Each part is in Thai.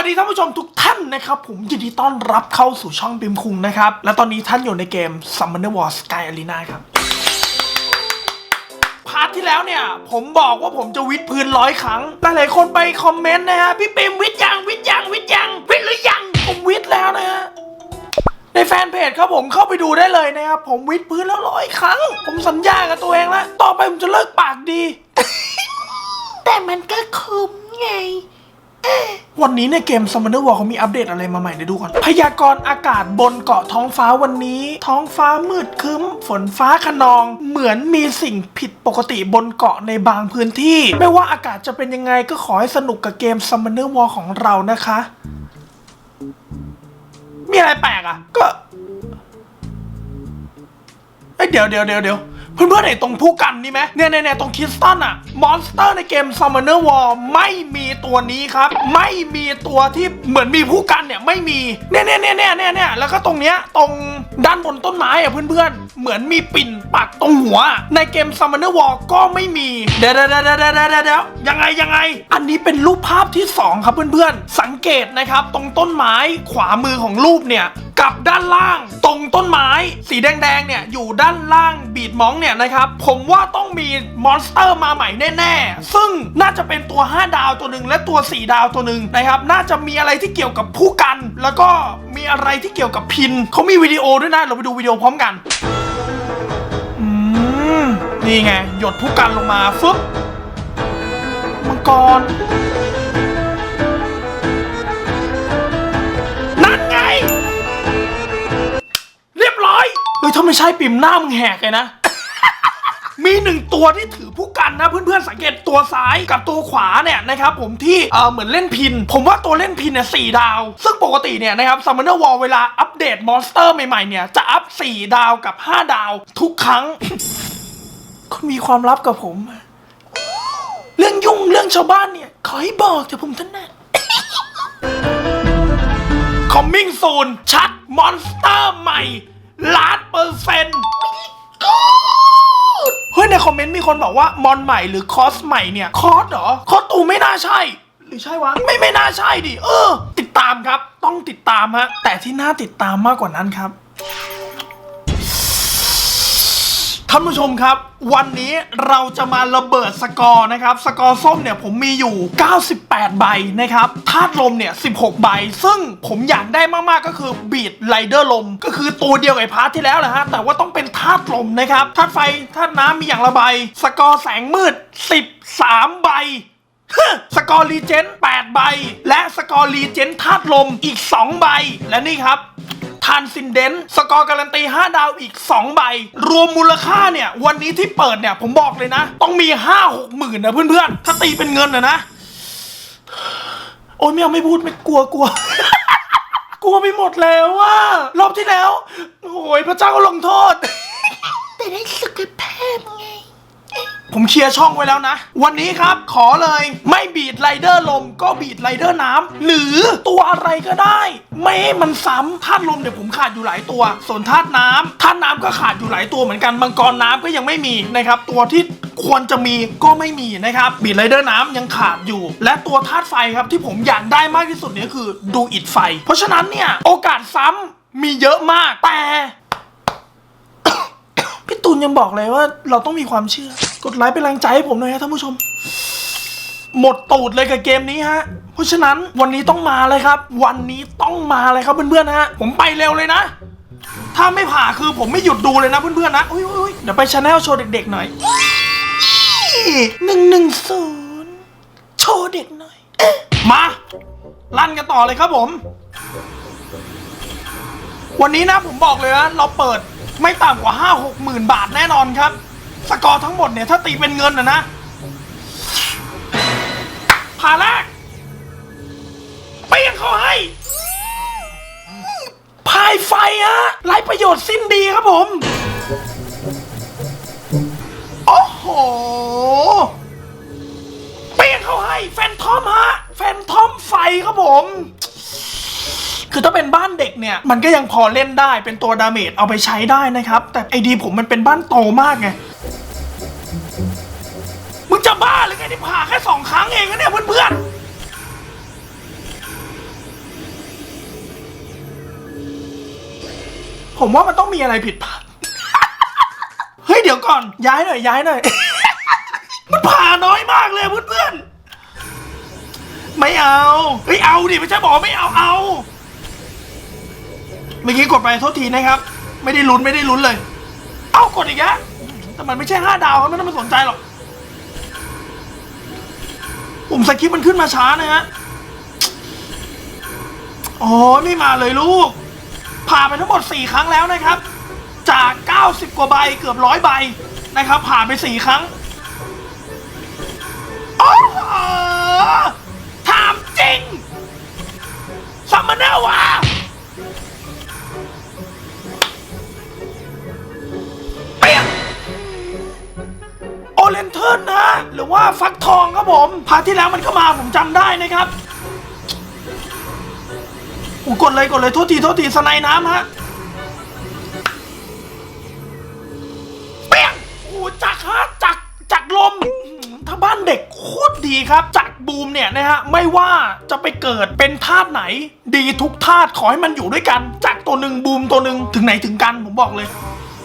วัสดีท่านผู้ชมทุกท่านนะครับผมยินดีต้อนรับเข้าสู่ช่องบิมคุงนะครับ และตอนนี้ท่านอยู่ในเกม Summoner War Sky Arena ครับ พาร์ทที่แล้วเนี่ย ผมบอกว่าผมจะวิดพื้นร้อยครั้ง หลายๆคนไปคอมเมนต์นะฮะ พี่ปิมวิดยังวิดยังวิดยังวิดหรือยังผมวิดแล้วนะฮะในแฟนเพจครับผมเข้าไปดูได้เลยนะครับผมวิดพื้นแล้วร้อยครั้ง ผมสัญญากับตัวเองแล้วต่อไปผมจะเลิกปากดี แต่มันก็คุ้มไง วันนี้ในเกม Summoner War เขามีอัปเดตอะไรมาใหม่เดี๋ยวดูก่อน พยากรณ์อากาศบนเกาะท้องฟ้าวันนี้ ท้องฟ้ามืดครึ้ม ฝนฟ้าขนอง เหมือนมีสิ่งผิดปกติบนเกาะในบางพื้นที่ ไม่ว่าอากาศจะเป็นยังไงก็ขอให้สนุกกับเกม Summoner War ของเรานะคะ มีอะไรแปลกอะ ก็เอ้ยเดี๋ยวเดี๋ยวเดี๋ยวเดี๋ยว เพื่อนๆเห็นตรงผู้กันนี่ไหมเนี่ยเนี่ยตรงคริสตันอะมอนสเตอร์ในเกม Summoner War ไม่มีตัวนี้ครับ ไม่มีตัวที่เหมือนมีผู้กันเนี่ยไม่มีเนี่ยเนี่ยเนี่ยเนี่ยเนี่ยแล้วก็ตรงเนี้ยตรงด้านบนต้นไม้อะเพื่อนเพื่อนๆเหมือนมีปิ่น ปักตรงหัว ในเกม Summoner War ก็ไม่มีเดี๋ยวเดี๋ยวเดี๋ยวเดี๋ยวเดี๋ยวเดี๋ยวยังไงยังไง อันนี้เป็นรูปภาพที่สองครับเพื่อนๆ สังเกตนะครับ ตรงต้นไม้ขวามือของรูปเนี่ยกับด้านล่างตรงต้นไม้ สีแดงๆเนี่ยอยู่ด้านล่างบีดมองเนี่ยนะครับผมว่าต้องมีมอนสเตอร์มาใหม่แน่ๆ ซึ่งน่าจะเป็นตัว 5 ดาวตัวหนึ่งและตัว 4 ดาวตัวหนึ่งนะครับน่าจะมีอะไรที่เกี่ยวกับผู้กัน แล้วก็มีอะไรที่เกี่ยวกับพินเขามีวิดีโอด้วยนะเราไปดูวิดีโอพร้อมกัน นี่ไง หยดผู้กันลงมาฟึบมังกร นั่นไง เรียบร้อย เฮ้ย ถ้าไม่ใช่ปิ่มหน้ามึงแหกเลยนะ มีหนึ่งตัวที่ถือผู้กันนะ เพื่อนๆสังเกตตัวซ้ายกับตัวขวาเนี่ยนะครับผมที่เออเหมือนเล่นพิน ผมว่าตัวเล่นพินเนี่ยสดาว ซึ่งปกติเนี่ยนะครับซัมเนอร์วอลเวลาอัปเดตมอนสเตอร์ใหม่ๆเนี่ยจะอัพ 4 ดาวกับ 5 ดาวทุกครั้ง คุณมีความลับกับผม เรื่องยุ่งเรื่องชาวบ้านเนี่ย ขอให้บอกเถอะผมท่านนะ Coming soon ชัดมอนสเตอร์ใหม่ล้านเปอร์เซ็นต์เฮ้ย ในคอมเมนต์มีคนบอกว่ามอนใหม่หรือคอสใหม่เนี่ย คอสเหรอ คอสตูไม่น่าใช่ หรือใช่วะ ไม่ไม่น่าใช่ดิ เออ ติดตามครับ ต้องติดตามฮะ แต่ที่น่าติดตามมากกว่านั้นครับ ท่านผู้ชมครับ วันนี้เราจะมาระเบิดสกอร์นะครับ สกอร์ส้มเนี่ยผมมีอยู่ 98 ใบนะครับธาตุลมเนี่ย 16 ใบ ซึ่งผมอยากได้มากๆก็คือบีดไรเดอร์ลม ก็คือตัวเดียวกับไอ้พาร์ทที่แล้วแหละฮะ แต่ว่าต้องเป็นธาตุลมนะครับธาตุไฟธาตุน้ำมีอย่างละใบ สกอร์แสงมืด 13 ใบสกอร์รีเจน8ใบ และสกอร์รีเจนธาตุลมอีก 2 ใบ และนี่ครับานซินเดนสกอร์การันตี 5 ดาวอีก 2 ใบ รวมมูลค่าเนี่ย วันนี้ที่เปิดเนี่ย ผมบอกเลยนะ ต้องมี 5 6หมื่นนะเพื่อนๆ ถ้าตีเป็นเงินนะนะ โอ้ยไม่เอาไม่พูดไม่กลัวกลัวกลัวไปหมดแล้วว่ารอบที่แล้ว โอ้ยพระเจ้าก็ลงโทษ แต่ได้สุขภาพไง ผมเคลียร์ช่องไว้แล้วนะ วันนี้ครับขอเลยไม่บีดไรเดอร์ลมก็บีดไรเดอร์น้ำหรือตัวอะไรก็ได้ ไม่ให้มันซ้ำธาตุลมเดี๋ยวผมขาดอยู่หลายตัว ส่วนธาตุน้ำธาตุน้ำก็ขาดอยู่หลายตัวเหมือนกันมังกรน้ำก็ยังไม่มีนะครับ ตัวที่ควรจะมีก็ไม่มีนะครับบีดไรเดอร์น้ำยังขาดอยู่ และตัวธาตุไฟครับที่ผมอยากได้มากที่สุดเนี่ยคือดูอิดไฟ เพราะฉะนั้นเนี่ยโอกาสซ้ำมีเยอะมากแต่ พี่ตูนยังบอกเลยว่าเราต้องมีความเชื่อ กดไลค์เป็นแรงใจให้ผมหน่อยฮะท่านผู้ชม หมดตูดเลยกับเกมนี้ฮะ เพราะฉะนั้นวันนี้ต้องมาเลยครับ วันนี้ต้องมาเลยครับเพื่อนๆฮะ ผมไปเร็วเลยนะ ถ้าไม่ผ่าคือผมไม่หยุดดูเลยนะเพื่อนๆนะอุ้ยอุ้ยเดี๋ยวไปชาแนลโชว์เด็กๆหน่อยหนึ่งหนึ่งศูนย์โชว์เด็กหน่อย มาลั่นกันต่อเลยครับผม วันนี้นะผมบอกเลยนะเราเปิด ไม่ต่ำกว่าห้าหกหมื่นบาทแน่นอนครับ สกอร์ทั้งหมดเนี่ย ถ้าตีเป็นเงินนะนะผ่าแรกไปยังเขาให้พายไฟฮะไรประโยชน์สิ้นดีครับผม โอ้โหเปี้ยงเขาให้ แฟนทอมฮะ แฟนทอมไฟครับผมือถ้าเป็นบ้านเด็กเนี่ย มันก็ยังพอเล่นได้เป็นตัวดาเมจเอาไปใช้ได้นะครับ แต่ไอดีผมมันเป็นบ้านโตมากไงมึงจะบ้าหรือไงที่ผ่าแค่สองครั้งเองนะเนี่ยเพื่อนๆผมว่ามันต้องมีอะไรผิดพลาด เฮ้ยเดี๋ยวก่อน ย้ายหน่อยย้ายหน่อย มันผ่าน้อยมากเลยเพื่อนไม่เอา เฮ้ยเอาดิไม่ใช่บอกไม่เอาเอา มื่อกี้กดไปโทษทีนะครับ ไม่ได้ลุ้นไม่ได้ลุ้นเลย เอ้ากดอีกแล้วแต่มันไม่ใช่ห้าดาวครับไม่ต้องไปสนใจหรอกปุ่มสคริปมันขึ้นมาช้านะฮะโอ๋อไม่มาเลยลูก ผ่านไปทั้งหมด 4 ครั้งแล้วนะครับ จาก 90 กว่าใบเกือบร้อยใบนะครับ ผ่านไป 4 ครั้ง พาร์ทที่แล้วมันก็มาผมจำได้นะครับโอ้กดเลยกดเลยโทษทีโทษทีสไนน้ำฮะเปี้ยงโอ้จักรฮะจักจักลมถ้าบ้านเด็กโคตรดีครับ จักบูมเนี่ยนะฮะไม่ว่าจะไปเกิดเป็นธาตุไหน ดีทุกธาตุขอให้มันอยู่ด้วยกัน จักตัวหนึ่งบูมตัวหนึ่งถึงไหนถึงกันผมบอกเลย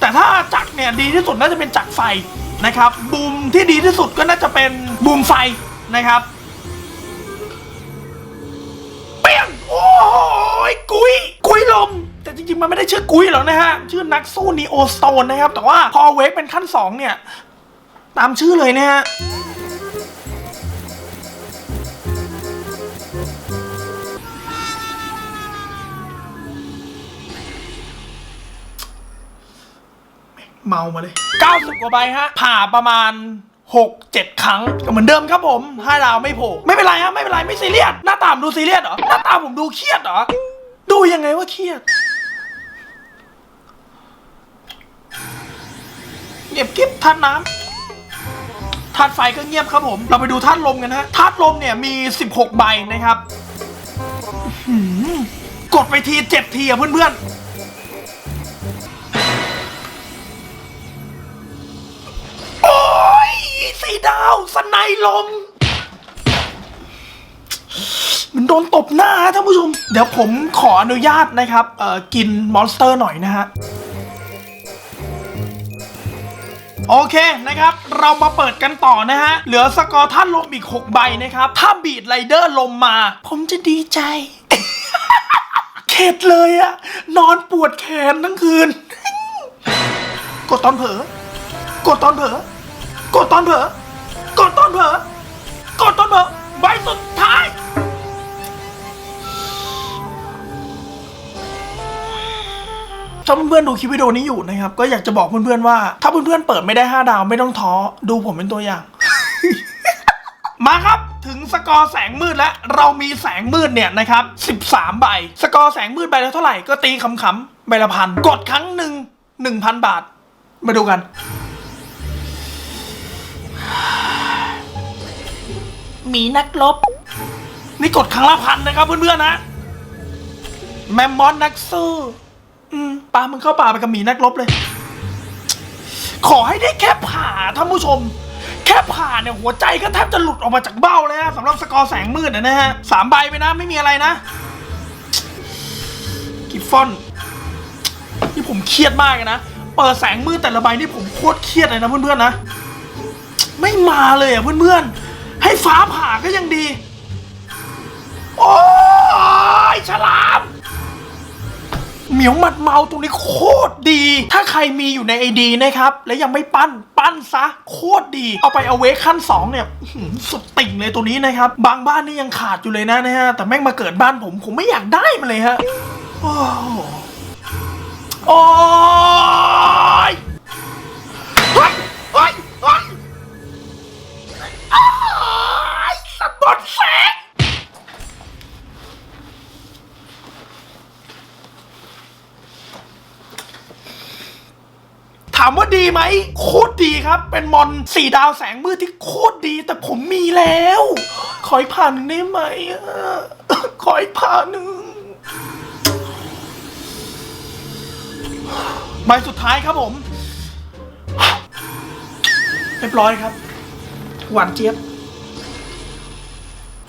แต่ถ้าจักเนี่ยดีที่สุดน่าจะเป็นจักไฟนะครับบูมที่ดีที่สุดก็น่าจะเป็นบูมไฟ นะครับเปี้ยงโอ้ยกุยกุยลมแต่จริงๆ มันไม่ได้ชื่อกุยหรอกนะฮะ ชื่อนักสู้นีโอสโตนนะครับ แต่ว่าพอเวฟเป็นขั้นสองเนี่ย ตามชื่อเลยนะฮะเมามาเลย 90 กว่าใบฮะ ผ่าประมาณ 6 7 ครั้งก็เหมือนเดิมครับผมห้าดาวไม่โผล่ไม่เป็นไรฮะไม่เป็นไรไม่ซีเรียสหน้าตาผมดูซีเรียสเหรอหน้าตาผมดูเครียดเหรอดูยังไงว่าเครียดเงียบกิ๊บธาตุน้ำธาตุไฟก็เงียบครับผม เราไปดูธาตุลมกันนะฮะธาตุลมเนี่ยมี 16 ใบนะครับกดไปทีเจ็ดทีอะเพื่อนๆ ดาวสไนลม มันโดนตบหน้าท่านผู้ชม เดี๋ยวผมขออนุญาตนะครับเอ่อกินมอนสเตอร์หน่อยนะฮะ โอเคนะครับ เรามาเปิดกันต่อนะฮะ เหลือสกอร์ท่านลมอีก 6 ใบนะครับ ถ้าบีดไรเดอร์ลมมา ผมจะดีใจ เข็ดเลยอะนอนปวดแขนทั้งคืน กดตอนเผลอกดตอนเผลอกดตอนเผลอ กดตอนเผลอกดตอนเผลอใบสุดท้าย ถ้าเพื่อนๆดูคลิปวิดีโอนี้อยู่นะครับ ก็อยากจะบอกเพื่อนๆว่า ถ้าเพื่อนๆเปิดไม่ได้ 5 ดาวไม่ต้องท้อดูผมเป็นตัวอย่าง มาครับถึงสกอร์แสงมืดแล้วเรามีแสงมืดเนี่ยนะครับ 13 ใบ สกอร์แสงมืดใบละเท่าไหร่ก็ตีขำๆใบละพันกดครั้งหนึ่ง1,000 บาท มาดูกัน มีนักลบ นี่กดครั้งละพันนะครับเพื่อนๆนะ แมมมอนนักสู้อืมปามึงเข้าป่าไปกับหมีนักลบเลย ขอให้ได้แค่ผ่าท่านผู้ชม แค่ผ่าเนี่ยหัวใจก็แทบจะหลุดออกมาจากเบ้าเลยฮะสำหรับสกอร์แสงมืดนะฮะสามใบไปนะไม่มีอะไรนะ กิฟฟอนนี่ผมเครียดมากนะ เปิดแสงมืดแต่ละใบนี่ผมโคตรเครียดเลยนะเพื่อนๆนะ ไม่มาเลยอะเพื่อนๆ ฟ้าผ่าก็ยังดี โอ้ยฉลาม เหมียวหมัดเมาตรงนี้โคตรดี ถ้าใครมีอยู่ในไอดีนะครับ และยังไม่ปั้นปั้นซะ โคตรดี เอาไปเอาเวคขั้น 2 เนี่ยอื้อหือสุดติ่งเลยตัวนี้นะครับ บางบ้านนี่ยังขาดอยู่เลยนะนะฮะ แต่แม่งมาเกิดบ้านผม ผมไม่อยากได้มันเลยฮะ โอ้โหโอ้ยเฮ้ยเฮ้ยเฮ้ยอ้าย สะบัดแสงถามว่าดีไหมโคตรดีครับ เป็นมอนสี่ดาวแสงมืดที่โคตรดี แต่ผมมีแล้ว ขออีกผ่านหนึ่งได้ไหมอะขออีกผ่านหนึ่งใบสุดท้ายครับผม เรียบร้อยครับ หวานเจี๊ยบ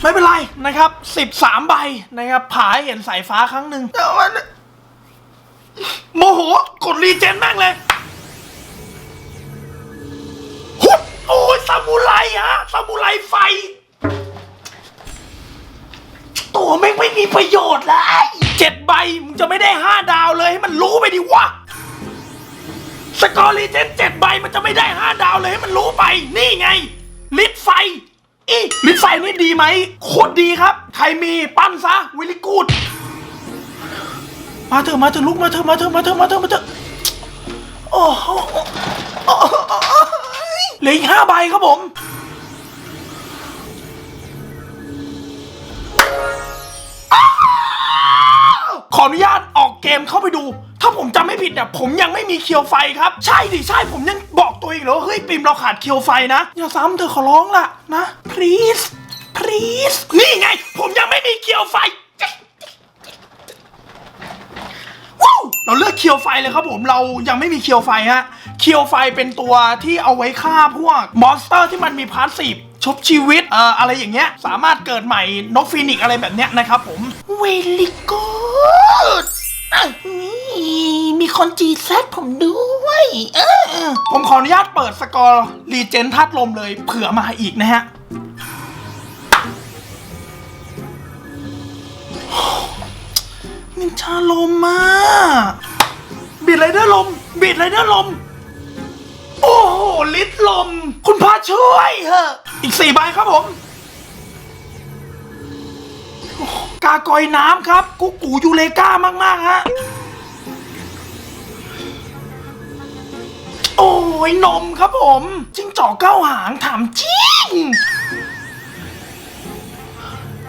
ไม่เป็นไรนะครับ13ใบนะครับผาให้เห็นสายฟ้าครั้งหนึ่งแต่ว่าโมโหกดรีเจนแม่งเลยหุบโอ้ยซามูไรฮะซามูไรไฟ ตัวแม่งไม่มีประโยชน์เลยเจ็ดใบมึงจะไม่ได้ห้าดาวเลยให้มันรู้ไปดิวะสกอร์รีเจนเจ็ดใบมันจะไม่ได้ห้าดาวเลยให้มันรู้ไป นี่ไงลิดไฟ อีลิดไฟนี่ดีไหมโคตรดีครับ ใครมีปั้นซะวิลลี่กูดมาเถอะมาเถอะลุกมาเถอะมาเถอะมาเถอะมาเถอะมาเถอะโอ้โหเหลืออีกห้าใบครับผมขออนุญาตออกเกมเข้าไปดู ถ้าผมจำไม่ผิดเนี่ยผมยังไม่มีเคียวไฟครับ ใช่ดิใช่ผมยังบอกตัวเองเลยว่าเฮ้ยปิมเราขาดเคียวไฟนะ อย่าซ้ำเธอขอร้องล่ะนะ please please นี่ไง ผมยังไม่มีเคียวไฟว้าวเราเลือกเคียวไฟเลยครับผมเรายังไม่มีเคียวไฟฮะเคียวไฟเป็นตัวที่เอาไว้ฆ่าพวกมอนสเตอร์ที่มันมีพาร์ทสซีฟชุบชีวิตเอ่ออะไรอย่างเงี้ยสามารถเกิดใหม่นกฟีนิกอะไรแบบเนี้ยนะครับผมเวลิกูด มีคนจีแซดผมด้วย เออ ผมขออนุญาตเปิดสกอร์รีเจนธาตุลมเลยเผื่อมาอีกนะฮะ นินชาลมมาบีดไรเดอร์ลมบีดไรเดอร์ลม โอ้โห ลิตรลม คุณพระช่วยเหอะ อีกสี่ใบครับผมกากอยน้ำครับ กุ๊กกูยูเลก้ามาก ๆ ฮะ โอ้ยนมครับผมจิ้งจอกเก้าหางถามจริง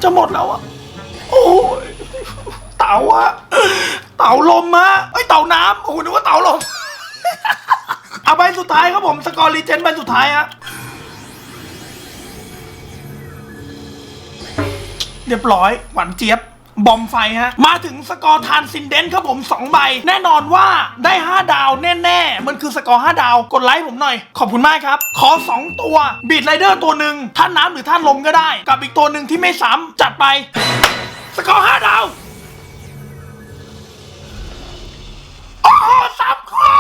จะหมดแล้วอะโอ้ยเต่าอะเต่าลมอะเอ้ยเต่าน้ำโอ้โหนึกว่าเต่าลม เอาใบสุดท้ายครับผมสกอร์รีเจนใบสุดท้ายฮะเรียบร้อยหวานเจี๊ยบ บอมไฟฮะ มาถึงสกอร์ทานซินเดนครับผม 2 ใบ แน่นอนว่าได้ 5 ดาวแน่ๆ มันคือสกอร์ 5 ดาว กดไลค์ผมหน่อย ขอบคุณมากครับ ขอ 2 ตัวบีดไรเดอร์ตัวหนึ่งท่านน้ำหรือท่านลมก็ได้ กับอีกตัวหนึ่งที่ไม่ซ้ำจัดไป สกอร์ 5 ดาวโอ้โหสามข้อ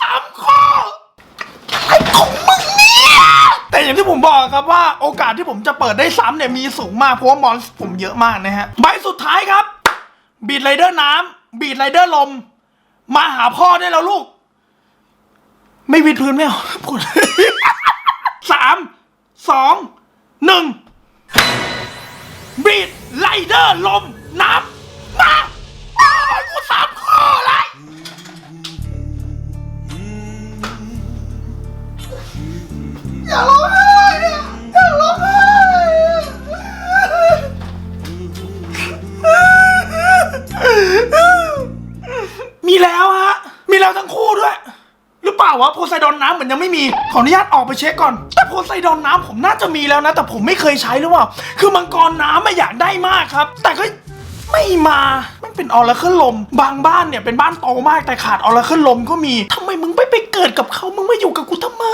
สามของมึงเนี่ย แต่อย่างที่ผมบอก ครับว่าโอกาสที่ผมจะเปิดได้ซ้ำเนี่ยมีสูงมากเพราะว่ามอนส์ผมเยอะมากนะฮะใบสุดท้ายครับบีดไรเดอร์น้ำบีดไรเดอร์ลม มาหาพ่อได้แล้วลูก ไม่วิดพื้นไม่เอาพูดสามสองหนึ่งบีดไรเดอร์ลมน้ำมาโอ้กูสามข้อเลยอย่าร้องไห้ ร้องไห้มีแล้วฮะ มีแล้วทั้งคู่ด้วย หรือเปล่าวะโพไซดอนน้ำเหมือนยังไม่มี ขออนุญาตออกไปเช็คก่อน แต่โพไซดอนน้ำผมน่าจะมีแล้วนะ แต่ผมไม่เคยใช้หรือเปล่า คือมังกรน้ำไม่อยากได้มากครับ แต่ก็ ไม่มาไมันเป็นออร์เคิลลม บางบ้านเนี่ยเป็นบ้านโตมากแต่ขาดออร์เคิลลมก็มีทำไมมึงไม่ไปเกิดกับเขามึงมาอยู่กับกูทำไม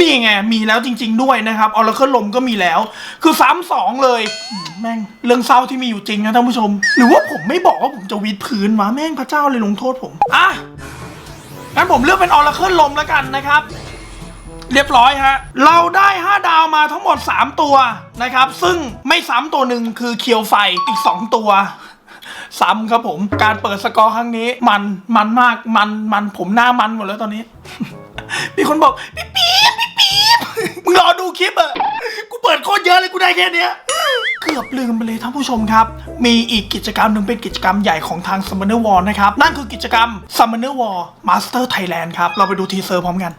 นี่ไง มีแล้วจริง ๆ ด้วยนะครับออร์เคิลลมก็มีแล้ว คือซ้ำสองเลยแม่งเรื่องเศร้าที่มีอยู่จริงนะท่านผู้ชม หรือว่าผมไม่บอกว่าผมจะวีดพื้นวะแม่งพระเจ้าเลยลงโทษผมอะงั้นผมเลือกเป็นออร์เคิลลมแล้วกันนะครับ เรียบร้อยฮะ เราได้ 5 ดาวมาทั้งหมด 3 ตัวนะครับ ซึ่งไม่ซ้ำตัวหนึ่งคือเคียวไฟอีก 2 ตัว ซ้ำครับผม การเปิดสกอร์ครั้งนี้ มันมันมากมันมันผมหน้ามันหมดแล้วตอนนี้ มีคนบอกพี่ปี๊บพี่ปี๊บมึงรอดูคลิปอะกูเปิดโคตรเยอะเลยกูได้แค่เนี้ยเกือบลืมไปเลยท่านผู้ชมครับ มีอีกกิจกรรมหนึ่งเป็นกิจกรรมใหญ่ของทาง Summoner War นะครับ นั่นคือกิจกรรม Summoner War Master Thailand ครับ เราไปดูทีเซอร์พร้อมกัน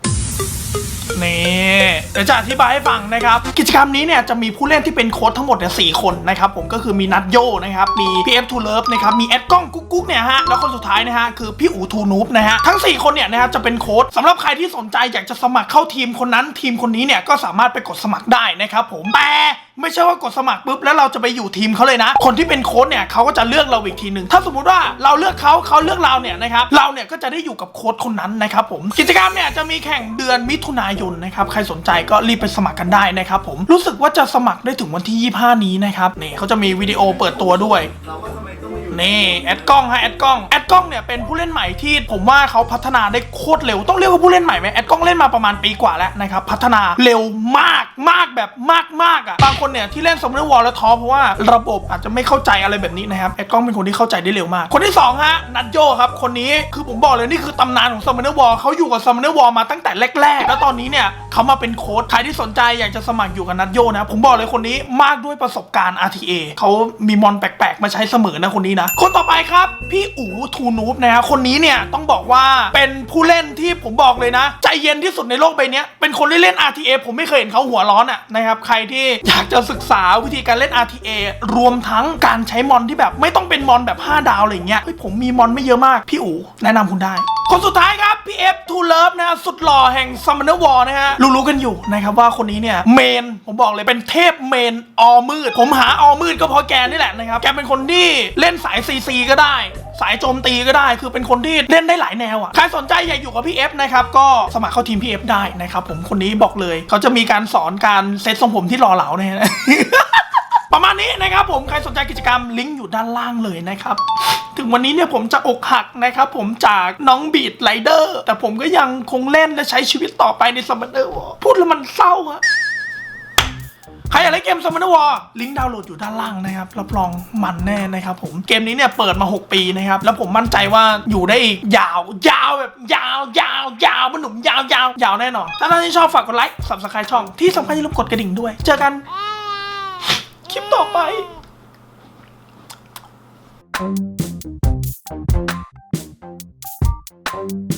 นี่เดี๋ยวจะอธิบายให้ฟังนะครับ กิจกรรมนี้เนี่ยจะมีผู้เล่นที่เป็นโค้ดทั้งหมดเนี่ยสคนนะครับผมก็คือมีนัทโยนะครับมีพีเอฟทูเลิฟนะครับมีแอดกล้องกุ๊กกุ๊กเนี่ยฮะแล้วคนสุดท้ายนะฮะคือพี่อูทูนูบนะฮะทั้ง 4 คนเนี่ยนะครับจะเป็นโค้ดสำหรับใครที่สนใจอยากจะสมัครเข้าทีมคนนั้นทีมคนนี้เนี่ยก็สามารถไปกดสมัครได้นะครับผมแต่ ไม่ใช่ว่ากดสมัครปุ๊บแล้วเราจะไปอยู่ทีมเขาเลยนะ คนที่เป็นโค้ดเนี่ยเขาก็จะเลือกเราอีกทีหนึ่งถ้าสมมุติว่าเราเลือกเขาเขาเลือกเราเนี่ยนะครับเราเนี่ยก็จะได้อยู่กับโค้ดคนนั้นนะครับผมกิจกรรมเนี่ยจะมีแข่งเดือนมิถุนายนนะครับใครสนใจก็รีบไปสมัครกันได้นะครับผมรู้สึกว่าจะสมัครได้ถึงวันที่ 25 นี้นะครับนี่เขาจะมีวิดีโอเปิดตัวด้วย นี่แอดกล้องฮะแอดกล้องแอดกล้องเนี่ยเป็นผู้เล่นใหม่ที่ผมว่าเขาพัฒนาได้โคตรเร็วต้องเรียกว่าผู้เล่นใหม่ไหมแอดกล้องเล่นมาประมาณปีกว่าแล้วนะครับพัฒนาเร็วมากมากแบบมากมากอะบางคนเนี่ยที่เล่นสมมติวอลแล้วท้อเพราะว่าระบบอาจจะไม่เข้าใจอะไรแบบนี้นะครับแอดกล้องเป็นคนที่เข้าใจได้เร็วมาก คนที่สองฮะนัทโยครับคนนี้คือผมบอกเลยนี่คือตำนานของสมมติวอลเขาอยู่กับสมมติวอลมาตั้งแต่แรกๆ แล้วตอนนี้เนี่ยเขามาเป็นโค้ชใครที่สนใจอยากจะสมัครอยู่กับนัทโยนะผมบอกเลยคนนี้มากด้วยประสบการณ์ RTA เขามีมอนแปลกๆมาใช้เสมอนะคนนี้นะคนต่อไปครับ พี่อู๋ทูนูบนะฮะคนนี้เนี่ยต้องบอกว่าเป็นผู้เล่นที่ผมบอกเลยนะ ใจเย็นที่สุดในโลกใบเนี้ยเป็นคนที่เล่น RTA ผมไม่เคยเห็นเขาหัวร้อนอะ่ะนะครับใครที่อยากจะศึกษาวิธีการเล่น RTA รวมทั้งการใช้มอนที่แบบไม่ต้องเป็นมอนแบบ 5 ดาวอะไรเงี้ยเฮ้ยผมมีมอนไม่เยอะมากพี่อู๋แนะนำคุณได้คนสุดท้ายครับพี่เอฟทูเลิฟนะฮะสุดหล่อแห่งซัมมอนเนอร์วอลนะฮะรู้ๆกันอยู่นะครับว่าคนนี้เนี่ยเมน ผมบอกเลยเป็นเทพเมนออมืด ผมหาออมืดก็เพราะแกนี่แหละนะครับ แกเป็นคนที่เล่นสายซีซีก็ได้ สายโจมตีก็ได้คือเป็นคนที่เล่นได้หลายแนวอะใครสนใจอยากอยู่กับพี่เอฟนะครับก็สมัครเข้าทีมพี่เอฟได้นะครับผมคนนี้บอกเลย เขาจะมีการสอนการเซตทรงผมที่หล่อเหลาเนี่ยนะประมาณนี้นะครับผมใครสนใจกิจกรรมลิงก์อยู่ด้านล่างเลยนะครับ ถึงวันนี้เนี่ยผมจะอกหักนะครับผมจากน้องบีดไรเดอร์แต่ผมก็ยังคงเล่นและใช้ชีวิตต่อไปในซัมมอนเนอร์วอพูดแล้วมันเศร้าอะ รอยากเล่นเกมซัมมอนเนอร์วอลิงก์ดาวน์โหลดอยู่ด้านล่างนะครับรับรองมันแน่นะครับผมเกมนี้เนี่ยเปิดมา 6 ปีนะครับแล้วผมมั่นใจว่าอยู่ได้อีกยาวยาวแบบยาวยาวยาวมันหนุ่มยาวยาวยาวแน่นอน ถ้าท่านที่ชอบฝากกดไลค์สับสไครช่องที่สำคัญอย่าลืมกดกระดิ่งด้วย เจอกันคลิปต่อไป Thank